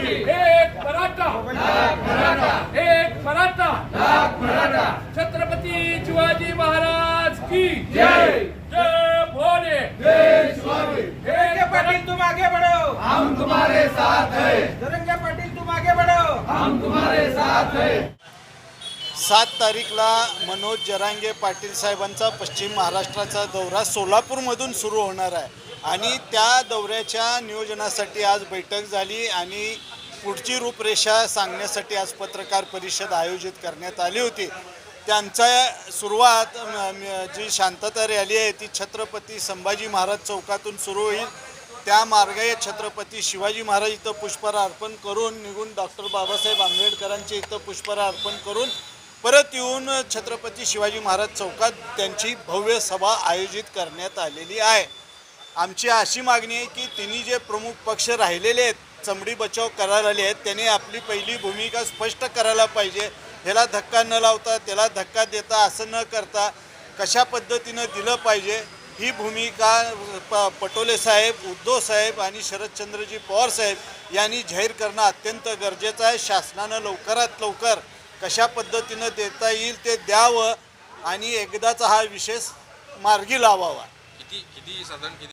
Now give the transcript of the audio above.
एक मराठा. एक मराठा. छत्रपती शिवाजी महाराज की जय. जय भोले. धनंजय पाटील तुम आगे बढ़ो हम तुम्हारे साथ हैं. धनंजय पाटील तुम आगे बढ़ो सात तारीखला मनोज जरांगे पाटील साहेबांचा पश्चिम महाराष्ट्राचा दौरा सोलापूरमधून सुरू होणार आहे. आणि त्या दौऱ्याच्या नियोजनासाठी आज बैठक झाली आणि पुढची रूपरेषा सांगण्यासाठी आज पत्रकार परिषद आयोजित करण्यात आली होती. त्यांचा सुरुवात जी शांतता रॅली आहे ती छत्रपती संभाजी महाराज चौकातून सुरू होईल. त्या मार्गाने छत्रपती शिवाजी महाराज इथं पुष्पहार अर्पण करून निघून डॉक्टर बाबासाहेब आंबेडकरांचे इथं पुष्पहार अर्पण करून परत येऊन छत्रपती शिवाजी महाराज चौकात त्यांची भव्य सभा आयोजित करण्यात आलेली आहे. आमची अशी मागणी आहे की तिन्ही जे प्रमुख पक्ष राहिलेले आहेत चमडी बचाव करायला आले आहेत त्यांनी आपली पहिली भूमिका स्पष्ट करायला पाहिजे. ह्याला धक्का न लावता त्याला धक्का देता असं न करता कशा पद्धतीनं दिलं पाहिजे ही भूमिका प पटोले साहेब उद्धव साहेब आणि शरदचंद्रजी पवार साहेब यांनी जाहीर करणं अत्यंत गरजेचं आहे. शासनानं लवकरात लवकर कशा पद्धतीनं देता येईल ते द्यावं आणि एकदाचा हा विशेष मार्गी लावावा. किती किती साधारण किती